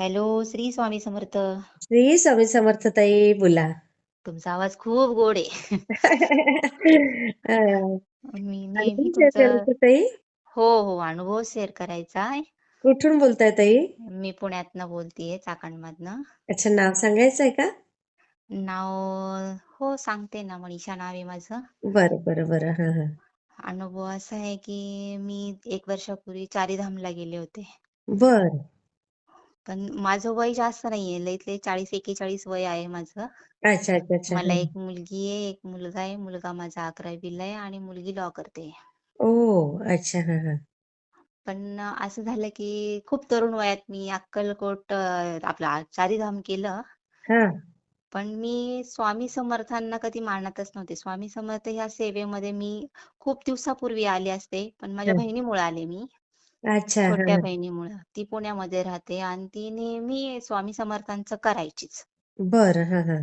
Hello Shri Swami Samarth. Shri Swami Samarth ताई बोला. तुमचा आवाज खूप गोड आहे. मी नेहमी तुमचं हो हो अनुभव शेअर करायचा आहे. कुठून बोलताय ताई? मी पुण्यातनं बोलतेय चाकणमधनं. अच्छा नाव सांगायचंय का? नाव हो सांगते ना मनीषा नाव आहे माझं. बरं बरं बरं हा हा. अनुभव असा आहे की मी एक वर्षापूर्वी चारीधामला गेले होते. बर. पण माझं वय जास्त नाहीये. लईतले चाळीस एकेचाळीस वय आहे माझं. अच्छा अच्छा अच्छा. मला हा. एक मुलगी आहे एक मुलगा आहे. मुलगा माझा अकरावीला आहे आणि मुलगी लॉ करते. ओ अच्छा. हा हा. पण असं झालं की खूप तरुण वयात मी अक्कलकोट अं, आपलं चारीधाम केलं. हा. पण मी स्वामी समर्थांना कधी मानतच नव्हते. स्वामी समर्थ ह्या सेवेमध्ये मी खूप दिवसापूर्वी आले असते. पण माझ्या हा. बहिणीमुळे आले मी. अच्छा हा छोट्या हा. बहिणीमुळे. ती पुण्यामध्ये राहते आणि ती नेहमी स्वामी समर्थांचं करायचीच. बरं हा हा.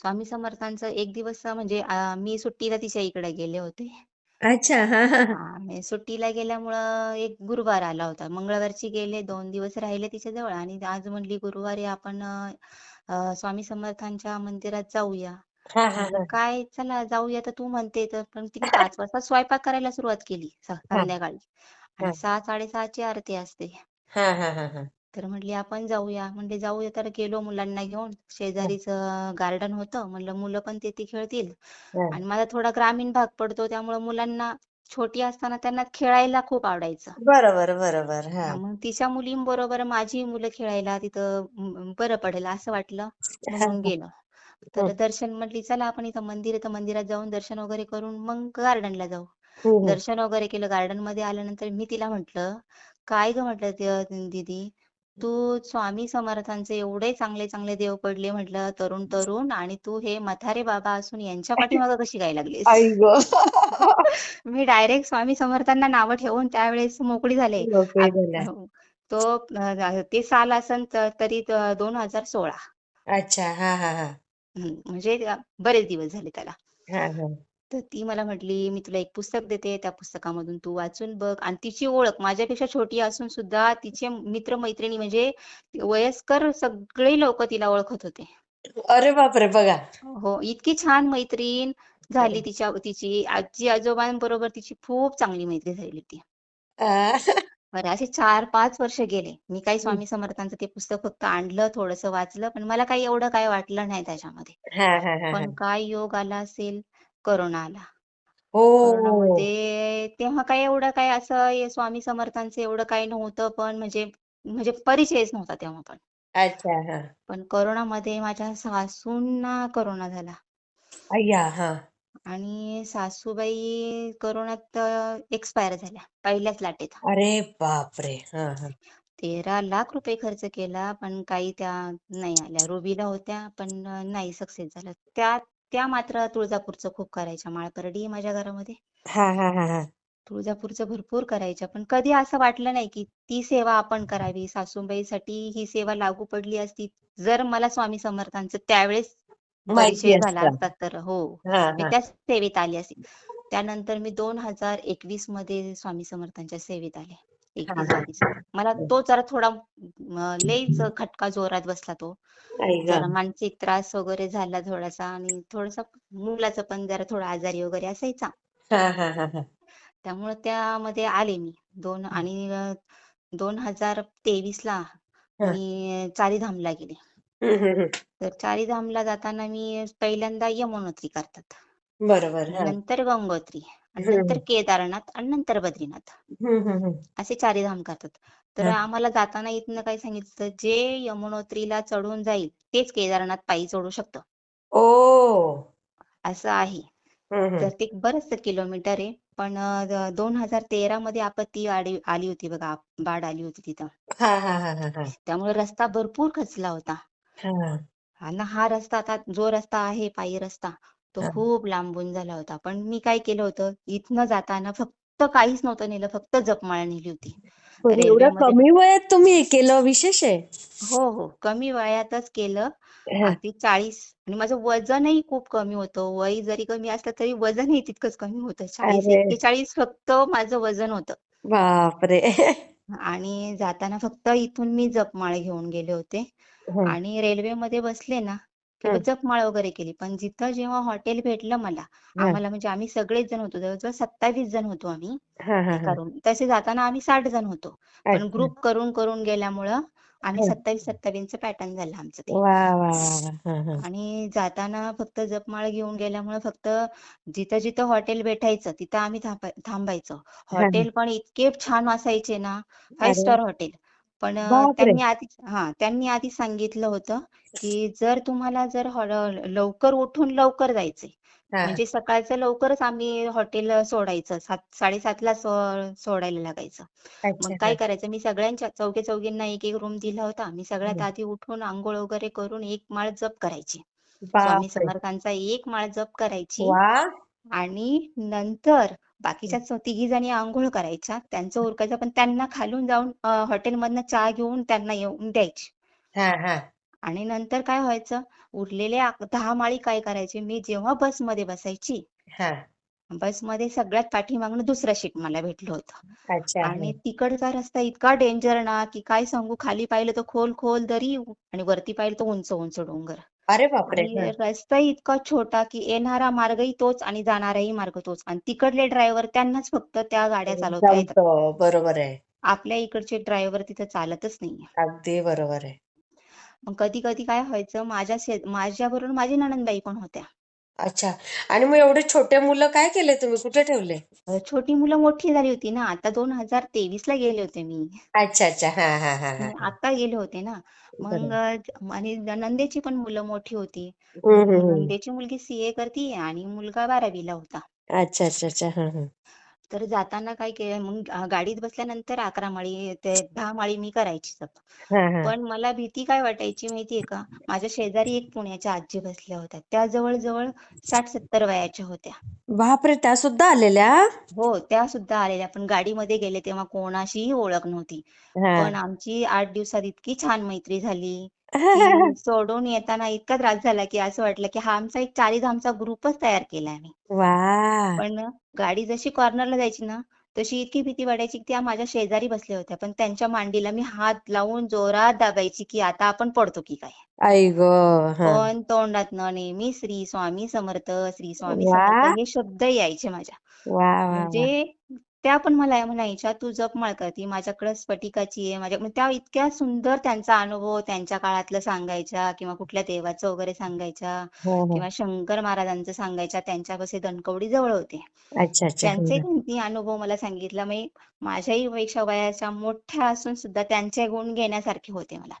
स्वामी समर्थांचं एक दिवस म्हणजे अं, मी सुट्टीला तिच्या इकडे गेले होते. अच्छा हा हा हा. सुट्टीला गेल्यामुळं एक गुरुवार आला होता. मंगळवारची गेले दोन दिवस राहिले तिच्या जवळ आणि आज म्हणली गुरुवारी आपण अं, अं, स्वामी समर्थांच्या मंदिरात जाऊया. हा हा म्हणलं हा. काय? चला जाऊया तर तू म्हणते तर. पण तिने पाच वाजता स्वयंपाक करायला सुरुवात केली स- हा. संध्याकाळी. आणि सहा साडेसहाची आरती असते. हा हा हा हा. तर म्हणली आपण जाऊया. म्हणले जाऊया तर गेलो मुलांना घेऊन. शेजारीच गार्डन होतं. म्हणलं मुलं पण तिथे खेळतील. हा. आणि माझा थोडा ग्रामीण भाग पडतो. त्यामुळे मुलांना छोटी असताना त्यांना खेळायला खूप आवडायचं. बरोबर बरोबर. हा. हा, मग तिच्या मुलींबरोबर माझी मुलं खेळायला तिथं म, बरं पडेल असं वाटलं. हा म्हणून हा गेलो. तर दर्शन म्हटली चला आपण इथं मंदिर आहे. तर मंदिरात जाऊन दर्शन वगैरे करून मग गार्डनला जाऊ. दर्शन वगैरे केलं गार्डनमध्ये आल्यानंतर मी तिला म्हंटल काय ग? म्हटलं ते- दीदी तू स्वामी समर्थांचे एवढे चांगले चांगले देव पडले म्हटलं तरुण तरुण आणि तू हे म्हातारे बाबा असून यांच्या पाठीमागं कशी काय लागलीस. मी डायरेक्ट स्वामी समर्थांना नावं ठेवून त्यावेळेस मोकळी झाले. हो. तो ते साल असन तरी दोन हजार सोळा. अच्छा. हा हा हा. म्हणजे बरेच दिवस झाले त्याला. हा हा. तर ती मला म्हटली मी तुला एक पुस्तक देते त्या पुस्तकामधून तू वाचून बघ. आणि तिची ओळख माझ्यापेक्षा छोटी असून सुद्धा तिचे मित्र मैत्रिणी म्हणजे वयस्कर सगळे लोक तिला ओळखत होते. अरे बापरे बघा. हो इतकी छान मैत्रीण झाली तिच्या तिची आजी आजोबांबरोबर तिची खूप चांगली मैत्री झाली ती बरं असे चार पाच वर्ष गेले. मी काही स्वामी समर्थांचं ते पुस्तक फक्त आणलं थोडंसं वाचलं पण मला काही एवढं काही वाटलं नाही त्याच्यामध्ये. हा हा हा हा. पण काय योग आला असेल? करोना आला. हो. करोनामध्ये तेव्हा काय एवढं काय असं हे स्वामी समर्थांचं एवढं काही नव्हतं पण म्हणजे म्हणजे परिचयच नव्हता तेव्हा पण. अच्छा हा. पण करोनामध्ये माझ्या सासूंना करोना झाला. अय्या हा. आणि सासूबाई करोनात एक्सपायर झाल्या पहिल्याच लाटेत. अरे बापरे! हा हा. तेरा लाख रुपये खर्च केला पण काही त्या नाही आल्या. रुबीला होत्या पण नाही सक्सेस झालं. त्या त्या मात्र तुळजापूरचं खूप करायच्या माळकरडी माझ्या घरामध्ये. हा हा हा हा. तुळजापूरचं भरपूर करायच्या पण कधी असं वाटलं नाही की ती सेवा आपण करावी सासूबाईसाठी ही सेवा लागू पडली असती जर मला स्वामी समर्थांचं त्यावेळेस परिचय झाला असतं. तर हो मी त्या सेवेत आली असती त्यानंतर मी दोन हजार एकवीसमध्ये स्वामी समर्थांच्या सेवेत आले. एकवीस मला तो जरा थोडा लईच खटका जोरात बसला तो. जरा मानसिक त्रास वगैरे झाला थोडासा आणि थोडासा मुलाचं पण जरा थोडा आजारी वगैरे असायचा. त्यामुळे त्यामध्ये आले मी. दोन आणि दोन हजार तेवीस ला. मी चारीधामला गेले. तर चारीधामला जाताना मी पहिल्यांदा यमुनोत्री करतात. बरोबर. नंतर गंगोत्री. आणि नंतर केदारनाथ आणि नंतर बद्रीनाथ. असे चारीधाम करतात. तर. आम्हाला जाताना इथनं काय सांगितलं जे यमुनोत्रीला चढून जाईल तेच केदारनाथ पायी चढू शकतं. ओ. असं आहे. तर ते बरंच किलोमीटर आहे. पण दोन हजार तेरा मध्ये आपत्ती आली आली होती बघा बाढ आली होती तिथं. हा हा हा हा हा. त्यामुळे रस्ता भरपूर खचला होता. हा. आणि हा रस्ता आता जो रस्ता आहे पायी रस्ता तो हा. खूप लांबून झाला होता. पण मी काय केलं होतं इथनं जाताना फक्त काहीच नव्हतं नेलं फक्त जपमाळ नेली होती. पण एवढ्या रेल्वेमध्ये कमी वयात तुम्ही हे केलं विशेष आहे. हो हो. कमी वयातच केलं. हा. अगदी चाळीस आणि माझं वजनही खूप कमी होतं. वय जरी कमी असलं तरी वजनही तितकंच कमी होतं. चाळीस अरे. एक्केचाळीस फक्त माझं वजन होतं. बापरे. आणि जाताना फक्त इथून मी जपमाळ घेऊन गेले होते. हं, आणि रेल्वेमध्ये बसले ना जपमाळ वगैरे केली. पण जिथं जेव्हा हॉटेल भेटलं मला आम्हाला म्हणजे आम्ही सगळेच जण होतो. जवळजवळ सत्तावीस जण होतो आम्ही एका. रूम तसे जाताना आम्ही साठ जण होतो. पण ग्रुप करून करून गेल्यामुळं आम्ही. सत्तावीस सत्तावीसचं पॅटर्न झालं आमचं ते. आणि जाताना फक्त जपमाळ घेऊन गेल्यामुळे फक्त जिथं जिथं हॉटेल भेटायचं तिथं आम्ही थांबाय थांबायचो. हॉटेल पण इतके छान असायचे ना फाईव्ह स्टार हॉटेल. पण त्यांनी आधी हा त्यांनी आधी सांगितलं होतं की जर तुम्हाला जर लवकर उठून लवकर जायचंय हा. म्हणजे सकाळचं लवकरच आम्ही हॉटेल सोडायचं सात साडेसातला सोडायला लागायचं. मग काय करायचं मी सगळ्यांच्या चौघे चौघींना एक एक रूम दिला होता. मी सगळ्यात. आधी उठून आंघोळ वगैरे करून एक माळ जप करायची. स्वामी समर्थांचा एक माळ जप करायची आणि नंतर बाकीच्या तिघी जणी आंघोळ करायच्या त्यांचं उरकायचं पण त्यांना खालून जाऊन हॉटेलमधनं चहा घेऊन त्यांना येऊन द्यायची. हा हा. आणि नंतर काय व्हायचं उरलेले अक- दहा माळी काय करायचे मी जेव्हा बसमध्ये बसायची हा. बसमध्ये सगळ्यात पाठीमागनं दुसरं शीट मला भेटलं होतं. अच्छा. आणि. तिकडचा रस्ता इतका डेंजर ना की काय सांगू खाली पाहिलं तर खोल खोल दरी आणि वरती पाहिलं तर उंच उंच डोंगर. अरे बापरे. रस्ता इतका छोटा की येणारा मार्गही तोच आणि जाणाराही मार्ग तोच. आणि तिकडले ड्रायव्हर त्यांनाच फक्त त्या गाड्या चालवता येतात. बरोबर आहे. आपल्या इकडचे ड्रायव्हर तिथं चालतच नाहीये. अगदी बरोबर आहे. मग कधी कधी काय व्हायचं माझ्या माझ्या बरोबर माझी नणंदबाई पण होत्या. अच्छा. आणि मग एवढे छोटे मुलं काय केले तुम्ही? कुठे ठेवले? अं, छोटी मुलं मोठी झाली होती ना. आता दोन हजार तेवीस ला गेले होते मी. अच्छा अच्छा. हा हा हा हा आता गेले होते ना. मग बरोबर. अं, आणि नंदेची पण मुलं मोठी होती. नंदेची मुलगी सीए करती आणि मुलगा बारावीला होता. अच्छा अच्छा अच्छा. हा हा. तर जाताना काय केलं मग गाडीत बसल्यानंतर अकरा माळी ते दहा माळी मी करायची पण मला भीती काय वाटायची माहितीये का? माझ्या शेजारी एक पुण्याच्या आजी बसल्या होत्या. त्या जवळ जवळ साठ सत्तर वयाच्या होत्या. बापरे त्या सुद्धा आलेल्या? हो त्या सुद्धा आलेल्या. पण गाडीमध्ये गेले तेव्हा कोणाशीही ओळख नव्हती. पण आमची आठ दिवसात इतकी छान मैत्री झाली. सोडून येताना इतका त्रास झाला की असं वाटलं की हा आमचा एक चाळीधामचा ग्रुपच तयार केलाय मी वा. पण गाडी जशी कॉर्नरला जायची ना तशी इतकी भीती वाटायची की त्या माझ्या शेजारी बसल्या होत्या. पण त्यांच्या मांडीला मी हात लावून जोरात दाबायची की आता आपण पडतो की काय. आई ग हा. पण तोंडातनं नेहमी श्री स्वामी समर्थ श्री स्वामी वा. समर्थ हे शब्द यायचे माझ्या. वा वा वा. म्हणजे त्या पण मला म्हणायच्या तू जपमाळ करती. माझ्याकडे स्फटिकाची आहे माझ्या त्या इतक्या सुंदर त्यांचा अनुभव त्यांच्या काळातलं सांगायच्या किंवा कुठल्या देवाचं वगैरे सांगायच्या हा हा. किंवा शंकर महाराजांचं सांगायच्या त्यांच्यापाशी दणकवडी जवळ होते. अच्छा त्यांचे हा त्यांनी अनुभव मला सांगितला. मी माझ्याही पेक्षा वयाच्या मोठ्या असून सुद्धा त्यांचे गुण घेण्यासारखे होते मला.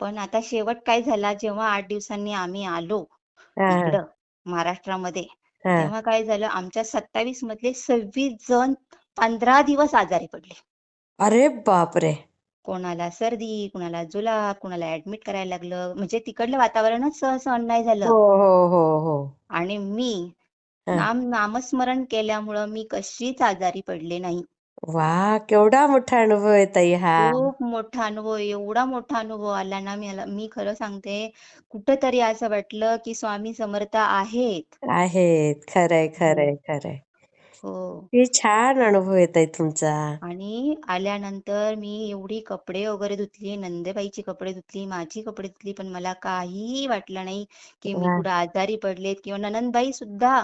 पण आता शेवट काय झाला? जेव्हा आठ दिवसांनी आम्ही आलो हा. हा इकडं महाराष्ट्रामध्ये हा तेव्हा काय झालं? आमच्या सत्तावीस मधले सव्वीस जण पंधरा दिवस आजारी पडले. अरे बापरे. कोणाला सर्दी कुणाला जुलाब कुणाला ऍडमिट करायला लागलं. म्हणजे तिकडलं वातावरणच सह- सहन नाही हो झालं हो हो हो. आणि मी नाम नामस्मरण केल्यामुळं मी कशीच आजारी पडले नाही. वा केवढा मोठा अनुभव आहे ताई हा. खूप मोठा अनुभव एवढा मोठा अनुभव आला ना मला मी खरं सांगते कुठंतरी असं वाटलं की स्वामी समर्थ आहेत. आहेत खरंय हो. खरंय खरंय. हो. किती छान अनुभव येत आहे तुमचा. आणि आल्यानंतर मी एवढी कपडे वगैरे धुतली नंदेबाईची कपडे धुतली माझी कपडे धुतली पण मला काहीही वाटलं नाही की मी कुठं आजारी पडलेत किंवा ननंदबाई सुद्धा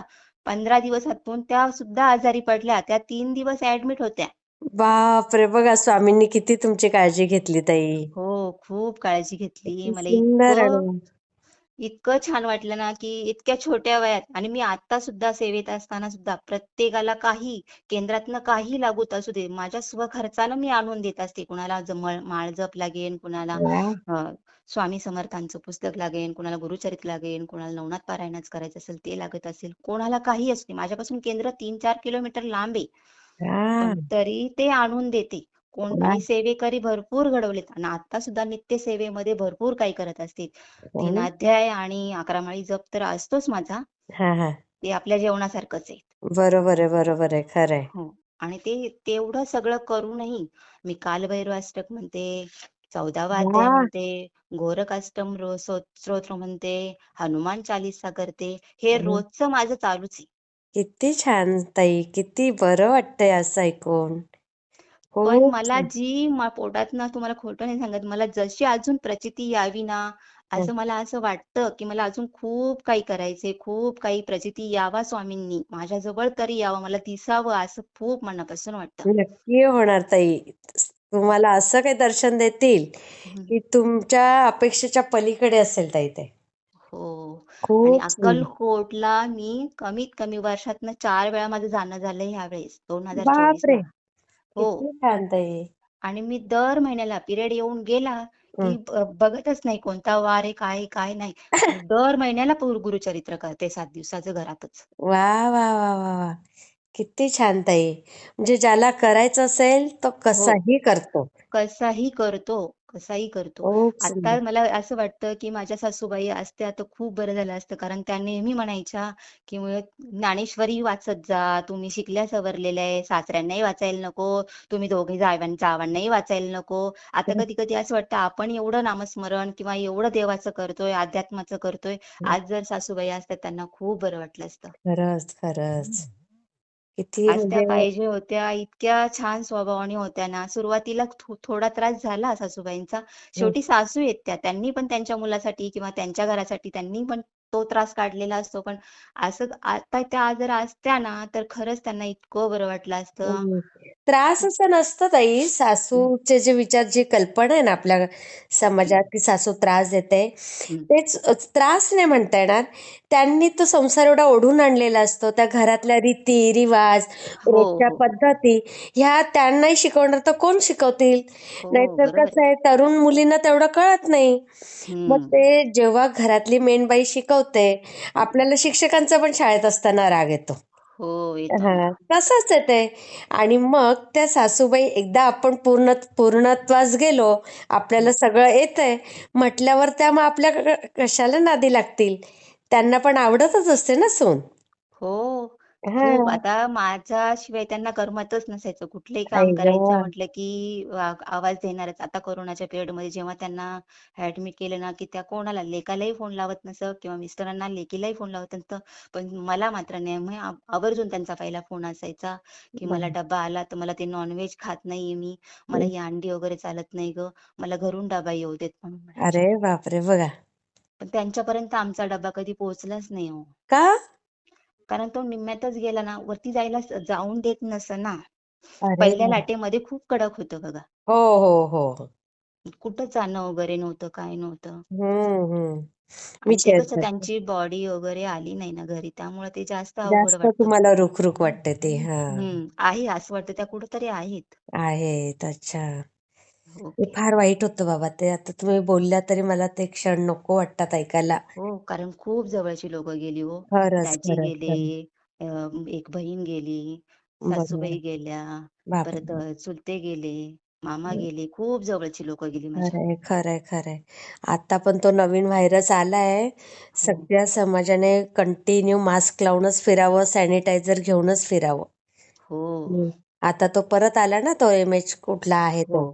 पंधरा दिवस हातून त्या सुद्धा आजारी पडल्या. त्या तीन दिवस ऍडमिट होत्या. बापरे बघा स्वामींनी किती तुमची काळजी घेतली ताई. हो खूप काळजी घेतली. मला इतकं छान वाटलं ना की इतक्या छोट्या वयात आणि मी आता सुद्धा सेवेत असताना सुद्धा प्रत्येकाला काही केंद्रातनं काही लागूत असू दे माझ्या स्वखर्चानं मी आणून देत असते. कुणाला जमळ माळ जप लागेल कुणाला स्वामी समर्थांचं पुस्तक लागेल कुणाला गुरुचरित्र लागेल कुणाला नवनाथ पारायणच करायचं असेल ते लागत असेल कोणाला काही असते माझ्यापासून केंद्र तीन चार किलोमीटर लांब आहे. तरी ते आणून देते. कोण वा आणि सेवेकरी भरपूर घडवलेत आणि आता सुद्धा नित्य सेवेमध्ये भरपूर काही करत असते हो तीन ना? अध्याय आणि अकरा माळी जप तर असतोच माझा. हा हा. ते आपल्या जेवणासारखंच आहे. बरोबर आहे बरोबर आहे. खरंय हो. आणि ते तेवढं सगळं करूनही मी कालभैरव अष्टक म्हणते चौदावा अध्याय म्हणते गोरख अष्टम रो- सो- स्तोत्र म्हणते हनुमान चालीसा करते हे रोजचं माझं चालूच आहे. किती छान ताई किती बरं वाटतंय असं ऐकून. पण खूप मला छान जी मा- पोटातनं तुम्हाला खोटं नाही सांगत मला जशी अजून प्रचिती यावी ना हं. असं मला असं वाटतं की मला अजून खूप काही करायचंय खूप काही प्रचिती यावा स्वामींनी माझ्याजवळ तरी यावं मला दिसावं असं खूप मनापासून वाटतं. नक्की होणार ताई. तुम्हाला असं काही दर्शन देतील. की तुमच्या अपेक्षेच्या पलीकडे असेल ताई ते. हो. आणि अक्कलकोटला मी कमीत कमी वर्षातनं चार वेळा माझं जाणं झालंय ह्यावेळेस दोन हजार चोवीस हो. किती छान ताई. आणि मी दर महिन्याला पिरियड येऊन गेला हं. की ब- बघतच नाही कोणता वार आहे काय आहे, काय नाही. दर महिन्याला गुरु- गुरुचरित्र करते सात दिवसाचं घरातच. वा वा वा वा. किती छान ताई. म्हणजे ज्याला करायचं असेल तो हो. कसाही करतो. कसाही करतो कसाही करतो. खूप आता सुंदर. मला असं वाटतं की माझ्या सासूबाई असत्या तर खूप बरं झालं असतं. कारण त्या नेहमी म्हणायच्या की ज्ञानेश्वरी वाचत जा. तुम्ही शिकल्या सवरलेल्या आहे. सासऱ्यांनाही वाचायला नको. तुम्ही दोघे जावां जावांनाही वाचायला नको. आता कधी कधी असं वाटतं आपण एवढं नामस्मरण किंवा एवढं देवाचं करतोय अध्यात्माचं करतोय आज जर सासूबाई असतात त्यांना खूप बरं वाटलं असतं. खरंच खरंच. किती आज त्या म्हणजे पाहिजे होत्या इतक्या छान स्वभावाने होत्या ना. सुरुवातीला थो- थोडा त्रास झाला सासूबाईंचा. हं. शेवटी सासू आहेत त्या त्यांनी पण त्यांच्या मुलासाठी किंवा त्यांच्या घरासाठी त्यांनी पण तो त्रास काढलेला असतो. पण असं आता त्या जर असत्या ना तर खरंच त्यांना इतकं बरं वाटलं असतं. हम्म. त्रास असं नसतं ताई. हं, सासूचे जे विचार जी कल्पना आहे ना आपल्या समाजात की सासू त्रास देते. हं. तेच त्रास नाही म्हणता येणार. त्यांनी तो संसार एवढा ओढून आणलेला असतो. त्या घरातल्या रीती रिवाज हो. रोजच्या हो पद्धती ह्या त्यांनाही शिकवणार तर कोण शिकवतील? हो नाहीतर बरोबर. कसं आहे तरुण मुलींना तेवढं कळत नाही. मग हम्म. ते जेव्हा घरातली मेनबाई शिकवते आपल्याला शिक्षकांचा पण शाळेत असताना राग येतो. हो येतो. ना हा तसंच आहे ते. आणि मग त्या सासूबाई एकदा आपण पूर्ण पूर्णत्वास गेलो आपल्याला. सगळं येतंय. म्हटल्यावर त्या मग आपल्या कशाला नादी लागतील? त्यांना पण आवडतच असते ना सून. हो हा. खूप आता माझ्याशिवाय त्यांना करमतच नसायचं. कुठलंही काम करायचं. म्हटलं की आ- आवाज देणारच. आता कोरोनाच्या पिरियडमध्ये जेव्हा त्यांना ऍडमिट केलं ना की त्या कोणाला लेकालाही फोन लावत नसत किंवा मिस्टरांना लेकीलाही फोन लावत नसतं. पण मला मात्र नाही मग आ- आवर्जून त्यांचा पहिला फोन असायचा की मला डबा आला तर मला ते नॉनव्हेज खात नाहीये मी. मला ही अंडी वगैरे चालत नाही ग. मला घरून डबा येऊ देत म्हणून म्हणायचे. अरे बापरे! बघा. पण त्यांच्यापर्यंत आमचा डबा कधी पोहोचलाच नाही हो. का? कारण तो निम्म्यातच गेला ना वरती जायला जाऊन देत नस ना पहिल्या. लाटेमध्ये खूप कडक होतं बघा. हो हो हो. कुठं जाणं वगैरे नव्हतं काय नव्हतं. हम्म हम्म. मी आणि ते कसं त्यांची बॉडी वगैरे आली नाही ना घरी त्यामुळे ते जास्त अवघड जास्त वाटतं. तुम्हाला रुख रुख वाटते ते हा. हम्म आहे असं वाटतं त्या कुठंतरी आहेत. आहेत अच्छा. ते फार वाईट होतं बाबा. ते आता तुम्ही बोलल्या तरी मला ते क्षण नको वाटतात ऐकायला. हो कारण खूप जवळची लोक गेली हो. खरंच दाजी खरंच गेले अं, एक बहीण गेली बरोबर. सासूबाई गेल्या परत बापरे अं, चुलते गेले मामा गेले खूप जवळची लोक गेली माझ्या. खरंय खरंय खरंय. आता पण तो नवीन व्हायरस आलाय. हो. सगळ्या समाजाने कंटिन्यू मास्क लावूनच फिरावं सॅनिटायझर घेऊनच फिरावं. हो. आता तो परत आला ना तो एम एच कुठला आहे हो तो?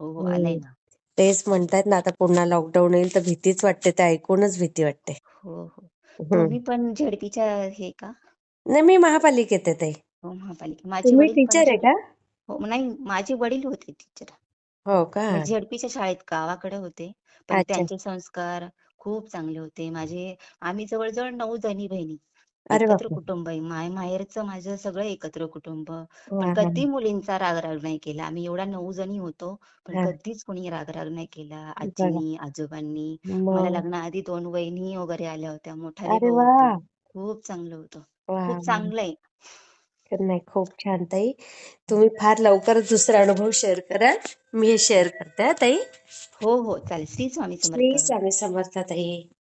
हो हो आलाय हम्म. ना. तेच म्हणतात ना आता पुन्हा लॉकडाऊन येईल तर भीतीच वाटते ते ऐकूनच भीती वाटते. हो हो. तुम्ही पण झेडपीच्या हे का? नाही मी महापालिकेत आहे ताई. हो महापालिका माझे तुम्ही वडील पण टीचर आहे झेड का? हो नाही माझे वडील होते टीचर हो का? मी झेडपीच्या शाळेत गावाकडे होते. पण अच्छा. त्यांचे संस्कार खूप चांगले होते. माझे आम्ही जवळजवळ नऊ जणी बहिणी. अरे एकत्र बापरे! कुटुंब आहे. माय माहेरचं माझं सगळं एकत्र कुटुंब. पण वा कधी मुलींचा रागराग नाही केला. आम्ही एवढ्या नऊ जणी होतो पण कधीच कोणी रागराग नाही केला. बघा आजीनी आजोबांनी मला मग. लग्नाआधी दोन वहिनी वगैरे आल्या होत्या. मोठाले अरे भाऊ वा होते खूप चांगलं होतं. वा खूप. चांगलं आहे नाही खूप छान ताई. तुम्ही फार लवकरच दुसरा अनुभव शेअर कराल मी हे शेअर करते हा, ताई. हो हो. चालेल. श्री स्वामी श्री समर्थ स्वामी समर्थ ताई.